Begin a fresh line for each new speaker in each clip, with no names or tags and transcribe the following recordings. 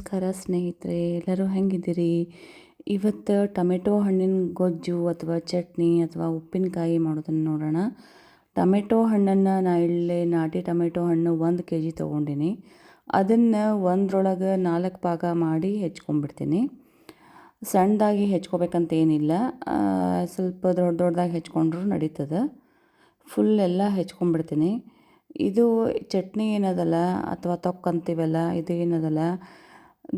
ನಮಸ್ಕಾರ ಸ್ನೇಹಿತರೆ, ಎಲ್ಲರೂ ಹೆಂಗಿದ್ದೀರಿ? ಇವತ್ತು ಟೊಮೆಟೊ ಹಣ್ಣಿನ ಗೊಜ್ಜು ಅಥವಾ ಚಟ್ನಿ ಅಥವಾ ಉಪ್ಪಿನಕಾಯಿ ಮಾಡೋದನ್ನು ನೋಡೋಣ. ಟೊಮೆಟೊ ಹಣ್ಣನ್ನು ನಾ ಇಲ್ಲಿ ನಾಟಿ ಟೊಮೆಟೊ ಹಣ್ಣು ಒಂದು ಕೆ ಜಿ ತೊಗೊಂಡಿನಿ. ಅದನ್ನು ಒಂದರೊಳಗೆ ನಾಲ್ಕು ಭಾಗ ಮಾಡಿ ಹೆಚ್ಕೊಂಡ್ಬಿಡ್ತೀನಿ. ಸಣ್ಣದಾಗಿ ಹೆಚ್ಕೋಬೇಕಂತ ಏನಿಲ್ಲ. ಸ್ವಲ್ಪ ದೊಡ್ಡ ದೊಡ್ಡದಾಗಿ ಹೆಚ್ಕೊಂಡ್ರೂ ನಡೀತದೆ. ಫುಲ್ ಎಲ್ಲ ಹೆಚ್ಕೊಂಡ್ಬಿಡ್ತೀನಿ. ಇದು ಚಟ್ನಿ ಏನದಲ್ಲ ಅಥವಾ ತೊಕ್ ಅಂತೀವಲ್ಲ ಇದು ಏನದಲ್ಲ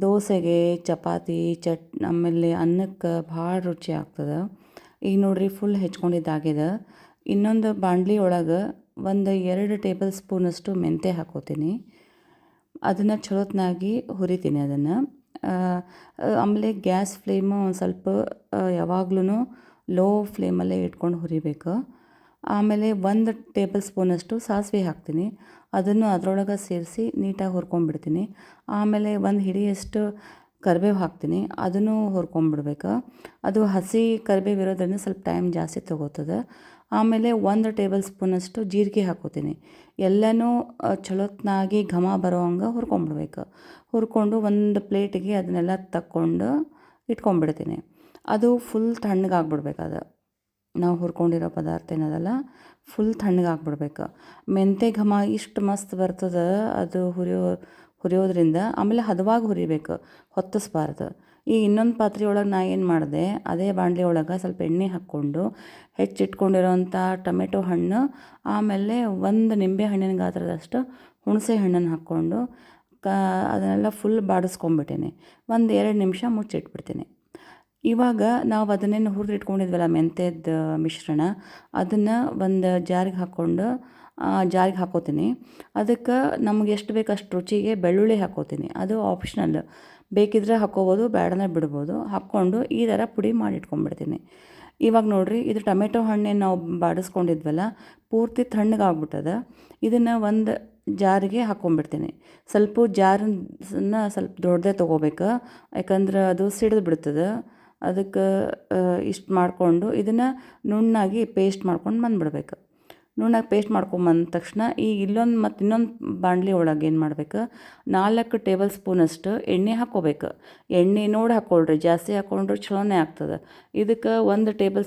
ದೋಸೆಗೆ ಚಪಾತಿ, ಚಟ್, ಆಮೇಲೆ ಅನ್ನಕ್ಕೆ ಭಾಳ ರುಚಿ ಆಗ್ತದೆ. ಈಗ ನೋಡ್ರಿ ಫುಲ್ ಹೆಚ್ಕೊಂಡಿದ್ದಾಗಿದೆ. ಇನ್ನೊಂದು ಬಾಂಡ್ಲಿ ಒಳಗೆ ಒಂದು ಎರಡು ಟೇಬಲ್ ಸ್ಪೂನಷ್ಟು ಮೆಂತೆ ಹಾಕೋತೀನಿ. ಅದನ್ನು ಚಲೋತ್ನಾಗಿ ಹುರಿತೀನಿ ಅದನ್ನು. ಆಮೇಲೆ ಗ್ಯಾಸ್ ಫ್ಲೇಮು ಒಂದು ಸ್ವಲ್ಪ ಯಾವಾಗ್ಲೂ ಲೋ ಫ್ಲೇಮಲ್ಲೇ ಇಟ್ಕೊಂಡು ಹುರಿಬೇಕು. ಆಮೇಲೆ ಒಂದು ಟೇಬಲ್ ಸ್ಪೂನಷ್ಟು ಸಾಸಿವೆ ಹಾಕ್ತೀನಿ. ಅದನ್ನು ಅದರೊಳಗೆ ಸೇರಿಸಿ ನೀಟಾಗಿ ಹುರ್ಕೊಂಡ್ಬಿಡ್ತೀನಿ. ಆಮೇಲೆ ಒಂದು ಹಿಡಿಯಷ್ಟು ಕರಿಬೇವು ಹಾಕ್ತೀನಿ. ಅದನ್ನು ಹುರ್ಕೊಂಡ್ಬಿಡ್ಬೇಕು. ಅದು ಹಸಿ ಕರಿಬೇವು ಇರೋದ್ರಿಂದ ಸ್ವಲ್ಪ ಟೈಮ್ ಜಾಸ್ತಿ ತೊಗೋತದೆ. ಆಮೇಲೆ ಒಂದು ಟೇಬಲ್ ಸ್ಪೂನಷ್ಟು ಜೀರಿಗೆ ಹಾಕೋತೀನಿ. ಎಲ್ಲನೂ ಚಲೋತ್ನಾಗಿ ಘಮ ಬರೋ ಹಂಗೆ ಹುರ್ಕೊಂಬಿಡ್ಬೇಕು ಹುರ್ಕೊಂಡು ಒಂದು ಪ್ಲೇಟಿಗೆ ಅದನ್ನೆಲ್ಲ ತಕ್ಕೊಂಡು ಇಟ್ಕೊಂಡ್ಬಿಡ್ತೀನಿ. ಅದು ಫುಲ್ ತಣ್ಣಗಾಗ್ಬಿಡ್ಬೇಕು ಅದು. ನಾವು ಹುರ್ಕೊಂಡಿರೋ ಪದಾರ್ಥ ಏನದಲ್ಲ? ಫುಲ್ ತಣ್ಣಗಾಗ್ಬಿಡ್ಬೇಕು ಮೆಂತ್ಯ ಘಮ ಇಷ್ಟು ಮಸ್ತ್ ಬರ್ತದೆ, ಅದು ಹುರಿಯೋ, ಹುರಿಯೋದ್ರಿಂದ ಆಮೇಲೆ ಹದವಾಗಿ ಹುರಿಬೇಕು, ಹೊತ್ತಿಸ್ಬಾರ್ದು. ಈ ಇನ್ನೊಂದು ಪಾತ್ರೆ ಒಳಗೆ ನಾ ಏನು ಮಾಡಿದೆ, ಅದೇ ಬಾಣಲೆ ಒಳಗೆ ಸ್ವಲ್ಪ ಎಣ್ಣೆ ಹಾಕ್ಕೊಂಡು ಹೆಚ್ಚಿಟ್ಕೊಂಡಿರೋಂಥ ಟೊಮೆಟೊ ಹಣ್ಣು, ಆಮೇಲೆ ಒಂದು ನಿಂಬೆ ಹಣ್ಣಿನ ಗಾತ್ರದಷ್ಟು ಹುಣಸೆ ಹಣ್ಣನ್ನು ಹಾಕ್ಕೊಂಡು ಕ, ಅದನ್ನೆಲ್ಲ ಫುಲ್ ಬಾಡಿಸ್ಕೊಂಬಿಟ್ಟೀನಿ. ಒಂದು ಎರಡು ನಿಮಿಷ ಮುಚ್ಚಿಟ್ಬಿಡ್ತೀನಿ. ಇವಾಗ ನಾವು ಅದನ್ನೇನು ಹುರಿದು ಇಟ್ಕೊಂಡಿದ್ವಲ್ಲ ಮೆಂತ್ಯದ ಮಿಶ್ರಣ, ಅದನ್ನು ಒಂದು ಜಾರಿಗೆ ಹಾಕ್ಕೊಂಡು ಜಾರಿಗೆ ಹಾಕೋತೀನಿ. ಅದಕ್ಕೆ ನಮ್ಗೆ ಎಷ್ಟು ಬೇಕು ಅಷ್ಟು ರುಚಿಗೆ ಬೆಳ್ಳುಳ್ಳಿ ಹಾಕೋತೀನಿ. ಅದು ಆಪ್ಷನಲ್ ಬೇಕಿದ್ರೆ ಹಾಕ್ಕೋಬೋದು ಬೇಡನೇ ಬಿಡ್ಬೋದು. ಹಾಕ್ಕೊಂಡು ಈ ಥರ ಪುಡಿ ಮಾಡಿ ಇಟ್ಕೊಂಡ್ಬಿಡ್ತೀನಿ ಇವಾಗ ನೋಡಿರಿ, ಇದು ಟೊಮೆಟೊ ಹಣ್ಣೇನು ನಾವು ಬಾಡಿಸ್ಕೊಂಡಿದ್ವಲ್ಲ, ಪೂರ್ತಿ ತಣ್ಣಗಾಗ್ಬಿಟ್ಟದ ಇದನ್ನು ಒಂದು ಜಾರಿಗೆ ಹಾಕ್ಕೊಂಡ್ಬಿಡ್ತೀನಿ ಸ್ವಲ್ಪ ಜಾರನ್ನ ಸ್ವಲ್ಪ ದೊಡ್ಡದೇ ತೊಗೋಬೇಕು. ಯಾಕಂದ್ರೆ ಅದು ಸಿಡಿದು ಬಿಡ್ತದೆ. ಅದಕ್ಕೆ ಇಷ್ಟು ಮಾಡಿಕೊಂಡು ಇದನ್ನು ನುಣ್ಣಾಗಿ ಪೇಸ್ಟ್ ಮಾಡ್ಕೊಂಡು ಬಂದ್ಬಿಡ್ಬೇಕು. ನುಣ್ಣಾಗಿ ಪೇಸ್ಟ್ ಮಾಡ್ಕೊಂಬಂದ ತಕ್ಷಣ ಈಗ ಇಲ್ಲೊಂದು ಮತ್ತು ಇನ್ನೊಂದು ಬಾಣಲಿ ಒಳಗೆ ಏನು ಮಾಡಬೇಕು? ನಾಲ್ಕು ಟೇಬಲ್ ಸ್ಪೂನಷ್ಟು ಎಣ್ಣೆ ಹಾಕ್ಕೋಬೇಕು ಎಣ್ಣೆ ನೋಡಿ ಹಾಕ್ಕೊಳ್ರಿ ಜಾಸ್ತಿ ಹಾಕ್ಕೊಂಡ್ರೆ ಚಲೋನೇ ಆಗ್ತದೆ. ಇದಕ್ಕೆ ಒಂದು ಟೇಬಲ್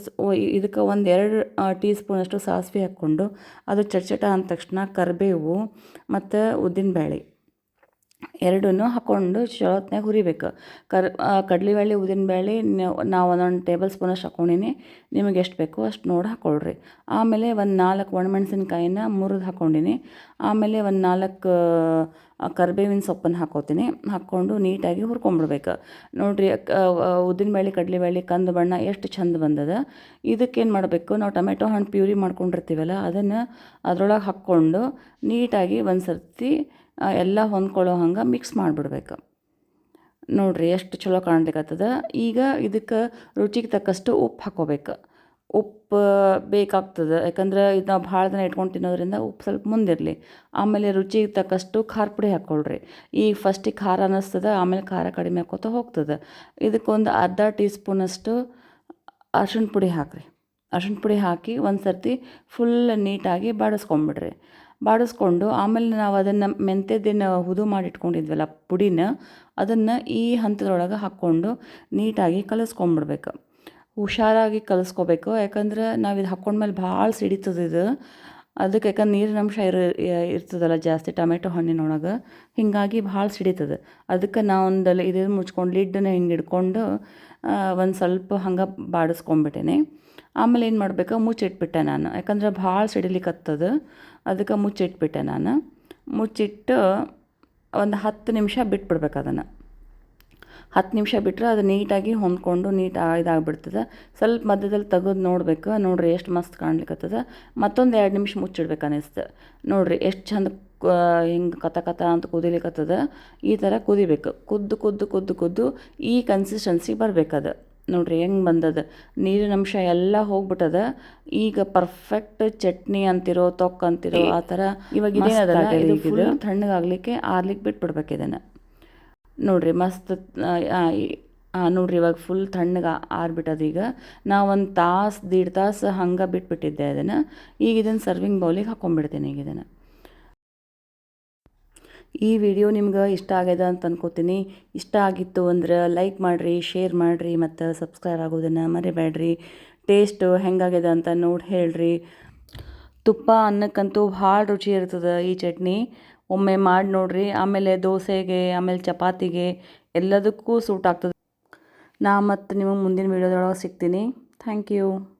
ಇದಕ್ಕೆ ಒಂದು ಎರಡು ಟೀ ಸ್ಪೂನಷ್ಟು ಸಾಸಿವೆ ಹಾಕ್ಕೊಂಡು ಅದು ಚಟ್ಚಟ ಅಂದ ತಕ್ಷಣ ಕರಿಬೇವು ಮತ್ತು ಉದ್ದಿನಬೇಳೆ. ಎರಡನ್ನೂ ಹಾಕ್ಕೊಂಡು ಚಲೋತ್ನಾಗ ಹುರಿಬೇಕು. ಕರ್ ಕಡಲೆಬೇಳೆ ಉದ್ದಿನಬೇಳೆ ನಾವು ಒಂದೊಂದು ಟೇಬಲ್ ಸ್ಪೂನಷ್ಟು ಹಾಕ್ಕೊಂಡಿನಿ ನಿಮಗೆ ಎಷ್ಟು ಬೇಕು ಅಷ್ಟು ನೋಡಿ ಹಾಕ್ಕೊಳ್ರಿ ಆಮೇಲೆ ಒಂದು ನಾಲ್ಕು ಒಣಮೆಣಸಿನ್ಕಾಯಿನ ಮುರಿದು ಹಾಕ್ಕೊಂಡಿನಿ ಆಮೇಲೆ ಒಂದು ನಾಲ್ಕು ಕರಿಬೇವಿನ ಸೊಪ್ಪನ್ನು ಹಾಕೋತೀನಿ. ಹಾಕ್ಕೊಂಡು ನೀಟಾಗಿ ಹುರ್ಕೊಂಡ್ಬಿಡ್ಬೇಕು ನೋಡಿರಿ ಉದ್ದಿನಬೇಳೆ ಕಡಲೆಬೇಳೆ ಕಂದು ಬಣ್ಣ ಎಷ್ಟು ಚಂದ ಬಂದದ. ಇದಕ್ಕೇನು ಮಾಡಬೇಕು? ನಾವು ಟೊಮೆಟೊ ಹಣ್ಣು ಪ್ಯೂರಿ ಮಾಡ್ಕೊಂಡಿರ್ತೀವಲ್ಲ, ಅದನ್ನು ಅದರೊಳಗೆ ಹಾಕ್ಕೊಂಡು ನೀಟಾಗಿ ಒಂದು ಸರ್ತಿ ಎಲ್ಲ ಹೊಂದ್ಕೊಳ್ಳೋ ಹಂಗೆ ಮಿಕ್ಸ್ ಮಾಡಿಬಿಡ್ಬೇಕು. ನೋಡ್ರಿ ಎಷ್ಟು ಚಲೋ ಕಾಣ್ಲಿಕ್ಕತ್ತದ ಈಗ ಇದಕ್ಕೆ ರುಚಿಗೆ ತಕ್ಕಷ್ಟು ಉಪ್ಪು ಹಾಕೋಬೇಕು. ಉಪ್ಪು ಬೇಕಾಗ್ತದೆ. ಯಾಕಂದ್ರೆ ಇದು ನಾವು ಭಾಳ ದಿನ ಇಟ್ಕೊಂಡು ತಿನ್ನೋದ್ರಿಂದ ಉಪ್ಪು ಸ್ವಲ್ಪ ಮುಂದಿರಲಿ. ಆಮೇಲೆ ರುಚಿಗೆ ತಕ್ಕಷ್ಟು ಖಾರ ಪುಡಿ ಹಾಕ್ಕೊಳ್ರಿ ಈಗ ಫಸ್ಟಿಗೆ ಖಾರ ಅನ್ನಿಸ್ತದೆ ಆಮೇಲೆ ಖಾರ ಕಡಿಮೆ ಹಾಕೋತ ಹೋಗ್ತದೆ. ಇದಕ್ಕೊಂದು ಅರ್ಧ ಟೀ ಸ್ಪೂನಷ್ಟು ಅರ್ಶಿಣ ಪುಡಿ ಹಾಕಿರಿ. ಅರ್ಶಿಣ ಪುಡಿ ಹಾಕಿ ಒಂದು ಸರ್ತಿ ಫುಲ್ ನೀಟಾಗಿ ಬಾಡಿಸ್ಕೊಂಬಿಡ್ರಿ. ಬಾಡಿಸ್ಕೊಂಡು ಆಮೇಲೆ ನಾವು ಅದನ್ನು ಮೆಂತ್ಯದೇನು ಹುದು ಮಾಡಿ ಇಟ್ಕೊಂಡಿದ್ವಲ್ಲ ಪುಡಿನ, ಅದನ್ನು ಈ ಹಂತದೊಳಗೆ ಹಾಕ್ಕೊಂಡು ನೀಟಾಗಿ ಕಲಿಸ್ಕೊಂಡ್ಬಿಡ್ಬೇಕು ಹುಷಾರಾಗಿ ಕಲಿಸ್ಕೋಬೇಕು. ಯಾಕಂದ್ರೆ ನಾವು ಇದು ಹಾಕ್ಕೊಂಡ್ಮೇಲೆ ಭಾಳ ಸಿಡಿತದೆ ಇದು. ಅದಕ್ಕೆ ಯಾಕಂದ್ರೆ ನೀರಿನ ಅಂಶ ಇರ ಇರ್ತದಲ್ಲ ಜಾಸ್ತಿ ಟೊಮೆಟೊ ಹಣ್ಣಿನೊಳಗೆ, ಹೀಗಾಗಿ ಭಾಳ ಸಿಡಿತದೆ. ಅದಕ್ಕೆ ನಾವು ಒಂದು ಇದನ್ನು ಮುಚ್ಕೊಂಡು ಲಿಡ್ಡನ್ನ ಹಿಂಗೆ ಹಿಡ್ಕೊಂಡು ಒಂದು ಸ್ವಲ್ಪ ಹಂಗೆ ಬಾಡಿಸ್ಕೊಂಬಿಟ್ಟೇನೆ. ಆಮೇಲೆ ಏನು ಮಾಡ್ಬೇಕು, ಮುಚ್ಚಿಟ್ಬಿಟ್ಟೆ ನಾನು. ಯಾಕಂದ್ರೆ ಭಾಳ ಸಿಡಿಲಿಕ್ಕತ್ತದ ಅದಕ್ಕೆ ಮುಚ್ಚಿಟ್ಬಿಟ್ಟೆ ನಾನು. ಮುಚ್ಚಿಟ್ಟು ಒಂದು ಹತ್ತು ನಿಮಿಷ ಬಿಟ್ಬಿಡ್ಬೇಕು ಅದನ್ನು. ಹತ್ತು ನಿಮಿಷ ಬಿಟ್ಟರೆ ಅದು ನೀಟಾಗಿ ಹೊಂದ್ಕೊಂಡು ನೀಟ್ ಇದಾಗ್ಬಿಡ್ತದೆ. ಸ್ವಲ್ಪ ಮಧ್ಯದಲ್ಲಿ ತೆಗೆದು ನೋಡ್ಬೇಕು. ನೋಡ್ರಿ ಎಷ್ಟು ಮಸ್ತ್ ಕಾಣ್ಲಿಕ್ಕತ್ತದ ಮತ್ತೊಂದು ಎರಡು ನಿಮಿಷ ಮುಚ್ಚಿಡ್ಬೇಕು ಅನ್ನಿಸ್ತು ನೋಡ್ರಿ ಎಷ್ಟು ಚಂದ ಹಿಂಗೆ ಕತ ಕತ ಅಂತ ಕುದಿಲಿಕ್ಕತ್ತದ ಈ ಥರ ಕುದಿಬೇಕು. ಕುದ್ದು ಕುದ್ದು ಕುದ್ದು ಕುದ್ದು ಈ ಕನ್ಸಿಸ್ಟೆನ್ಸಿ ಬರಬೇಕದು ನೋಡ್ರಿ ಹೆಂಗೆ ಬಂದದ. ನೀರಿನ ಅಂಶ ಎಲ್ಲ ಹೋಗ್ಬಿಟ್ಟದ. ಈಗ ಪರ್ಫೆಕ್ಟ್ ಚಟ್ನಿ ಅಂತಿರೋ ತೊಕ್ ಅಂತಿರೋ ಆ ಥರ ಇವಾಗ ಇದೇನದ ಇದು ತಣ್ಣಗಾಗ್ಲಿಕ್ಕೆ ಆರ್ಲಿಕ್ಕೆ ಬಿಟ್ಬಿಡ್ಬೇಕು ಇದನ್ನು. ನೋಡ್ರಿ ಮಸ್ತ್ ನೋಡ್ರಿ ಇವಾಗ ಫುಲ್ ತಣ್ಣಗೆ ಆರ್ಬಿಟ್ಟದ ಈಗ. ನಾ ಒಂದು ತಾಸು, ದೀಡ್ ತಾಸು ಹಂಗೆ ಬಿಟ್ಬಿಟ್ಟಿದ್ದೆ ಅದನ್ನು. ಈಗ ಇದನ್ನು ಸರ್ವಿಂಗ್ ಬೌಲಿಗೆ ಹಾಕ್ಕೊಂಡ್ಬಿಡ್ತೀನಿ ಈಗ ಇದನ್ನು. ಈ ವಿಡಿಯೋ ನಿಮ್ಗೆ ಇಷ್ಟ ಆಗ್ಯದ ಅಂತ ಅನ್ಕೋತೀನಿ. ಇಷ್ಟ ಆಗಿತ್ತು ಅಂದ್ರೆ ಲೈಕ್ ಮಾಡಿರಿ ಶೇರ್ ಮಾಡಿರಿ ಮತ್ತು ಸಬ್ಸ್ಕ್ರೈಬ್ ಆಗೋದನ್ನು ಮರಿಬೇಡ್ರಿ ಟೇಸ್ಟು ಹೆಂಗಾಗ್ಯದ ಅಂತ ನೋಡಿ ಹೇಳ್ರಿ. ತುಪ್ಪ ಅನ್ನಕ್ಕಂತೂ ಭಾಳ ರುಚಿ ಇರ್ತದೆ ಈ ಚಟ್ನಿ. ಒಮ್ಮೆ ಮಾಡಿ ನೋಡ್ರಿ. ಆಮೇಲೆ ದೋಸೆಗೆ, ಆಮೇಲೆ ಚಪಾತಿಗೆ ಎಲ್ಲದಕ್ಕೂ ಸೂಟ್ ಆಗ್ತದೆ. ನಾ ಮತ್ತು ನಿಮಗೆ ಮುಂದಿನ ವೀಡಿಯೋದೊಳಗೆ ಸಿಗ್ತೀನಿ. Thank you